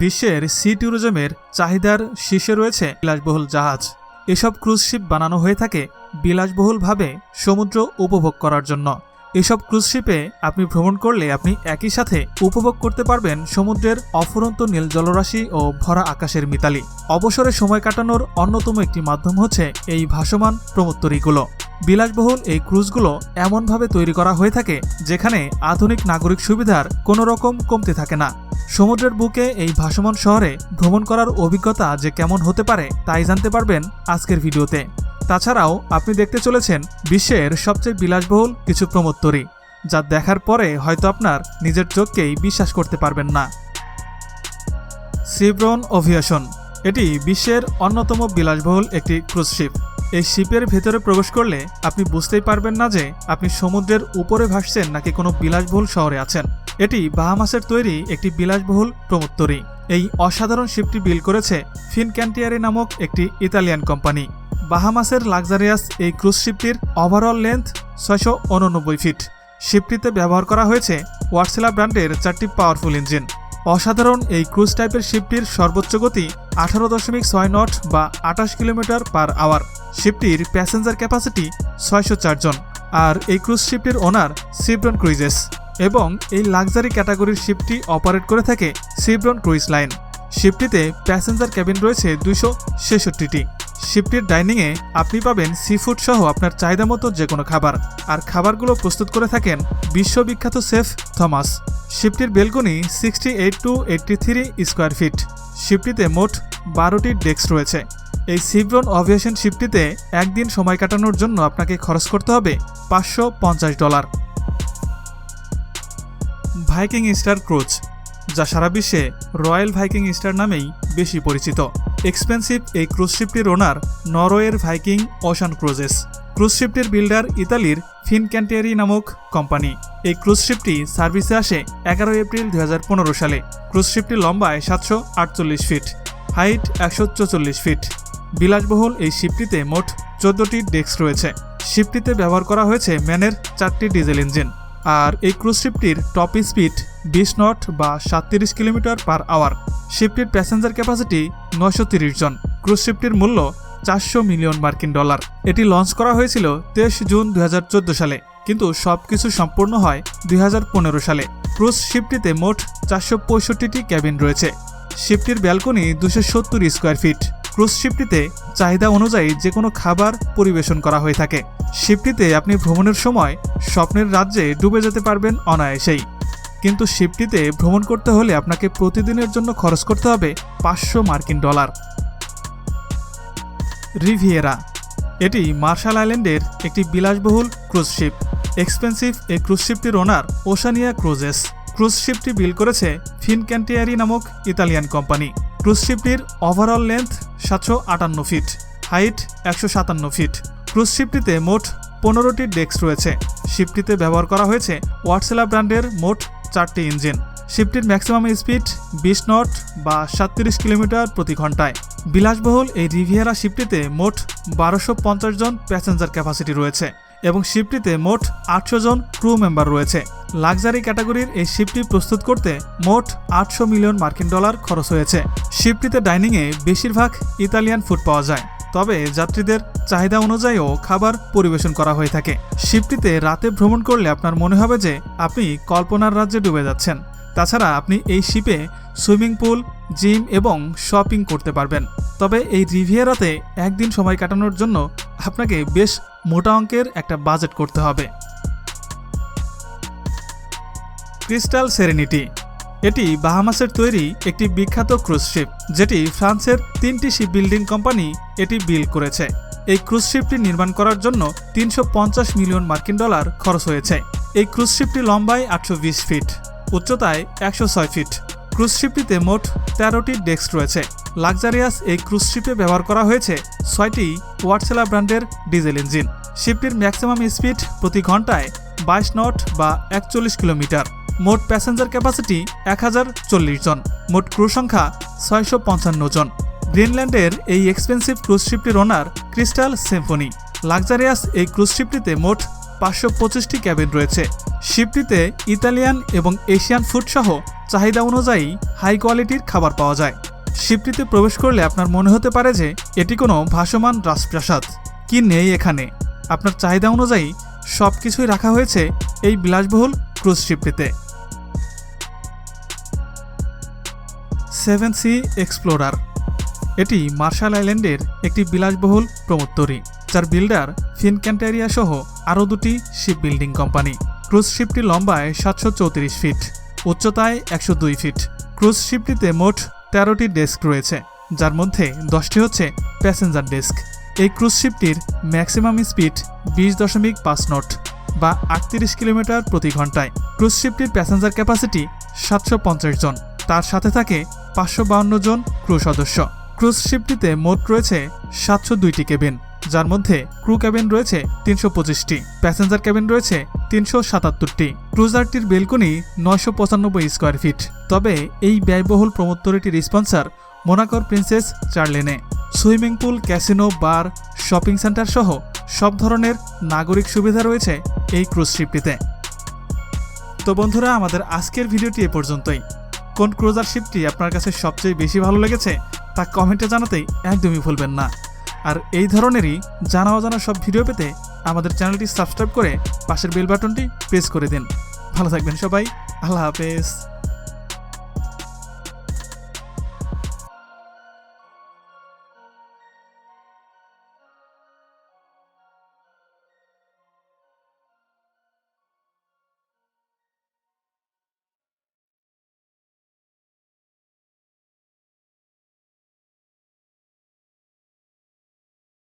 বিশ্বের সি ট্যুরিজমের চাহিদার শীর্ষে রয়েছে বিলাসবহুল জাহাজ। এসব ক্রুজ শিপ বানানো হয়ে থাকে বিলাসবহুলভাবে সমুদ্র উপভোগ করার জন্য। এসব ক্রুজ শিপে আপনি ভ্রমণ করলে আপনি একই সাথে উপভোগ করতে পারবেন সমুদ্রের অফুরন্ত নীল জলরাশি ও ভরা আকাশের মিতালি। অবসরে সময় কাটানোর অন্যতম একটি মাধ্যম হচ্ছে এই ভাসমান প্রমোত্তরীগুলো। বিলাসবহুল এই ক্রুজগুলো এমনভাবে তৈরি করা হয়ে থাকে যেখানে আধুনিক নাগরিক সুবিধার কোনো রকম কমতে থাকে না। সমুদ্রের বুকে এই ভাসমান শহরে ভ্রমণ করার অভিজ্ঞতা যে কেমন হতে পারে তাই জানতে পারবেন আজকের ভিডিওতে। তাছাড়াও আপনি দেখতে চলেছেন বিশ্বের সবচেয়ে বিলাসবহুল কিছু প্রমোত্তরী যা দেখার পরে হয়তো আপনার নিজের চোখকেই বিশ্বাস করতে পারবেন না। সিব্রন অভিয়াশন এটি বিশ্বের অন্যতম বিলাসবহুল একটি ক্রুজ শিপ। এই শিপের ভেতরে প্রবেশ করলে আপনি বুঝতেই পারবেন না যে আপনি সমুদ্রের উপরে ভাসছেন নাকি কোনো বিলাসবহুল শহরে আছেন। এটি বাহামাসের তৈরি একটি বিলাসবহুল প্রমোত্তরী। এই অসাধারণ শিপটি বিল করেছে ফিনক্যান্টিয়ারি নামক একটি ইতালিয়ান কোম্পানি। বাহামাসের লাক্সারিয়াস এই ক্রুজ শিপটির ওভারঅল লেন্থ ছয়শো উননব্বই ফিট। শিপটিতে ব্যবহার করা হয়েছে ওয়াটসেলা ব্র্যান্ডের চারটি পাওয়ারফুল ইঞ্জিন অসাধারণ এই ক্রুজ টাইপের শিপটির সর্বোচ্চ গতি আঠারো দশমিক ছয় নট বা আঠাশ কিলোমিটার পার আওয়ার শিপটির প্যাসেঞ্জার ক্যাপাসিটি ছয়শো চারজন আর এই ক্রুজ শিপটির ওনার সিব্রন ক্রুইজেস এবং এই লাক্সারি ক্যাটাগরির শিপটি অপারেট করে থাকে সিব্রন ক্রুইজ লাইন শিপটিতে প্যাসেঞ্জার ক্যাবিন রয়েছে দুশো ছেষট্টিটি। শিপটির ডাইনিংয়ে আপনি পাবেন সি ফুড সহ আপনার চাহিদা মতো যে কোনো খাবার। আর খাবারগুলো প্রস্তুত করে থাকেন বিশ্ববিখ্যাত chef Thomas. শিপটির balcony sixty eight to eighty three square feet শিপটিতে মোট বারোটি ডেস্ক রয়েছে। এই সিব্রন অভিয়েশন শিপটিতে একদিন সময় কাটানোর জন্য আপনাকে খরচ করতে হবে পাঁচশো পঞ্চাশ ডলার। ভাইকিং স্টার ক্রুজ, যা সারা বিশ্বে রয়্যাল ভাইকিং স্টার নামেই বেশি পরিচিত। এক্সপেন্সিভ এই ক্রুজ শিপটির ওনার নরওয়ের ভাইকিং ওশান ক্রুজেস। ক্রুজ শিপটির বিল্ডার ইতালির ফিনক্যান্টিয়ারি নামক কোম্পানি। এই ক্রুজ শিপটি সার্ভিসে আসে এগারো এপ্রিল দু হাজার পনেরো সালে। ক্রুজ শিপটি লম্বায় সাতশো আটচল্লিশ ফিট, হাইট একশো ফিট। বিলাসবহুল এই শিপটিতে মোট চোদ্দটি ডেস্ক রয়েছে। শিপটিতে ব্যবহার করা হয়েছে ম্যানের চারটি ডিজেল ইঞ্জিন। আর এই ক্রুজ শিপটির টপ স্পিড বিশ নট বা সাতত্রিশ কিলোমিটার পার আওয়ার শিপটির প্যাসেঞ্জার ক্যাপাসিটি নয়শো তিরিশ জন। ক্রুজ শিপটির মূল্য চারশো মিলিয়ন মার্কিন ডলার। এটি লঞ্চ করা হয়েছিল তেইশ জুন দুই হাজার চোদ্দ সালে, কিন্তু সবকিছু সম্পূর্ণ হয় দুই হাজার পনেরো সালে। ক্রুজ শিপটিতে মোট চারশো পঁয়ষট্টিটি ক্যাবিন রয়েছে। শিপটির ব্যালকনি দুশো সত্তর স্কোয়ার ফিট ক্রুজ শিপটিতে চাহিদা অনুযায়ী যে কোনো খাবার পরিবেশন করা হয়ে থাকে। শিপটিতে আপনি ভ্রমণের সময় স্বপ্নের রাজ্যে ডুবে যেতে পারবেন অনায়াসেই। কিন্তু শিপটিতে ভ্রমণ করতে হলে আপনাকে প্রতিদিনের জন্য খরচ করতে হবে পাঁচশো মার্কিন ডলার। রিভিয়েরা, এটি মার্শাল আইল্যান্ডের একটি বিলাসবহুল ক্রুজ শিপ, এক্সপেন্সিভ এই ক্রুজ শিপটির ওনার ওশানিয়া ক্রুজেস। ক্রুজ শিপটি বিল করেছে ফিনক্যান্টিয়ারি নামক ইতালিয়ান কোম্পানি। ক্রুজ শিপটির ওভারঅল লেন্থ সাতশো আটান্ন ফিট, হাইট একশো সাতান্ন ফিট। ক্রুজ শিপটিতে মোট পনেরোটি ডেস্ক রয়েছে। শিপটিতে ব্যবহার করা হয়েছে ওয়াটসেলা ব্র্যান্ডের মোট চারটি ইঞ্জিন। শিপটির ম্যাক্সিমাম স্পিড বিশ নট বা সাতত্রিশ কিলোমিটার প্রতি ঘন্টায়। বিলাসবহুল এই রিভিয়েরা শিপটিতে মোট বারোশো পঞ্চাশ জন প্যাসেঞ্জার ক্যাপাসিটি রয়েছে এবং শিপটিতে মোট আটশো জন ক্রু মেম্বার রয়েছে। লাক্সারি ক্যাটাগরির এই শিপটি প্রস্তুত করতে মোট আটশো মিলিয়ন মার্কিন ডলার খরচ হয়েছে। শিপটিতে ডাইনিংয়ে বেশিরভাগ ইতালিয়ান ফুড পাওয়া যায়। তবে যাত্রীদের চাহিদা অনুযায়ীও খাবার পরিবেশন করা হয়ে থাকে। শিপটিতে রাতে ভ্রমণ করলে আপনার মনে হবে যে আপনি কল্পনার রাজ্যে ডুবে যাচ্ছেন। তাছাড়া আপনি এই শিপে সুইমিং পুল, জিম এবং শপিং করতে পারবেন। তবে এই রিভিয়েরাতে একদিন সময় কাটানোর জন্য আপনাকে বেশ মোটা অঙ্কের একটা বাজেট করতে হবে। Crystal Serenity. এটি বাহামাসের তৈরি একটি বিখ্যাত ক্রুজ শিপ, যেটি ফ্রান্সের তিনটি শিপ বিল্ডিং কোম্পানি এটি বিল করেছে। এই ক্রুজ শিপটি নির্মাণ করার জন্য তিনশো পঞ্চাশ মিলিয়ন মার্কিন ডলার খরচ হয়েছে। এই ক্রুজ শিপটি লম্বায় আটশো বিশ ফিট, উচ্চতায় একশো ছয় ফিট। ক্রুজ শিপটিতে মোট তেরোটি ডেস্ক রয়েছে। লাক্সারিয়াস এই ক্রুজ শিপে ব্যবহার করা হয়েছে ছয়টি ওয়াটসেলা ব্র্যান্ডের ডিজেল ইঞ্জিন। শিপটির ম্যাক্সিমাম স্পিড প্রতি ঘন্টায় বাইশ নট বা একচল্লিশ কিলোমিটার। মোট প্যাসেঞ্জার ক্যাপাসিটি এক হাজার চল্লিশ জন। মোট ক্রু সংখ্যা ছয়শো পঞ্চান্ন জন। গ্রিনল্যান্ডের এই এক্সপেন্সিভ ক্রুজ শিপটির ওনার ক্রিস্টাল সিম্ফনি লাক্সারিয়াস এই ক্রুজ শিপটিতে মোট পাঁচশো পঁচিশটি ক্যাবিন রয়েছে। শিপটিতে ইতালিয়ান এবং এশিয়ান ফুড সহ চাহিদা অনুযায়ী হাই কোয়ালিটির খাবার পাওয়া যায়। শিপটিতে প্রবেশ করলে আপনার মনে হতে পারে যে এটি কোনো ভাসমান রাজপ্রাসাদ। কি নেই এখানে? আপনার চাহিদা অনুযায়ী সব কিছুই রাখা হয়েছে এই বিলাসবহুল ক্রুজ শিপটিতে সেভেন সি এক্সপ্লোরার এটি মার্শাল আইল্যান্ডের একটি বিলাসবহুল প্রমোত্তরী, যার বিল্ডার ফিন ফিনক্যান্টেরিয়া সহ আরও দুটি শিপ বিল্ডিং কোম্পানি। ক্রুজ শিপটি লম্বায় সাতশো চৌত্রিশ ফিট, উচ্চতায় একশো দুই ফিট। ক্রুজ শিপটিতে মোট তেরোটি ডেস্ক রয়েছে, যার মধ্যে দশটি হচ্ছে প্যাসেঞ্জার ডেস্ক। এই ক্রুজ শিপটির ম্যাক্সিমাম স্পিড বিশ দশমিক পাঁচ নট বা আটত্রিশ কিলোমিটার প্রতি ঘন্টায়। ক্রুজ শিপটির প্যাসেঞ্জার ক্যাপাসিটি সাতশো পঞ্চাশ জন, তার সাথে থাকে পাঁচশো জন ক্রু সদস্য। ক্রুজ শিপটিতে মোট রয়েছে সাতশো দুইটি কেবিন, যার মধ্যে ক্রু ক্যাবিন রয়েছে তিনশো পঁচিশটি, প্যাসেঞ্জার ক্যাবিন রয়েছে তিনশো সাতাত্তরটি, ক্রুজারটির বেলকনি নয়শো পঁচানব্বই স্কোয়ার ফিট। তবে এই ব্যয়বহুল প্রমোত্তরীটির স্পন্সর মোনাকর princess চার্লেনে। Swimming pool, casino, bar, shopping centre সহ সব ধরনের নাগরিক সুবিধা রয়েছে এই ক্রুজ শিপটিতে। তো বন্ধুরা, আমাদের আজকের ভিডিওটি এ পর্যন্তই। কোন ক্রুজার শিপটি আপনার কাছে সবচেয়ে বেশি ভালো লেগেছে তা কমেন্টে জানাতে একদমই ভুলবেন না। আর এই ধরনেরই জানা অজানা সব ভিডিও পেতে আমাদের চ্যানেলটি সাবস্ক্রাইব করে পাশের বেল বাটনটি প্রেস করে দিন। ভালো থাকবেন সবাই। আল্লাহ হাফেজ।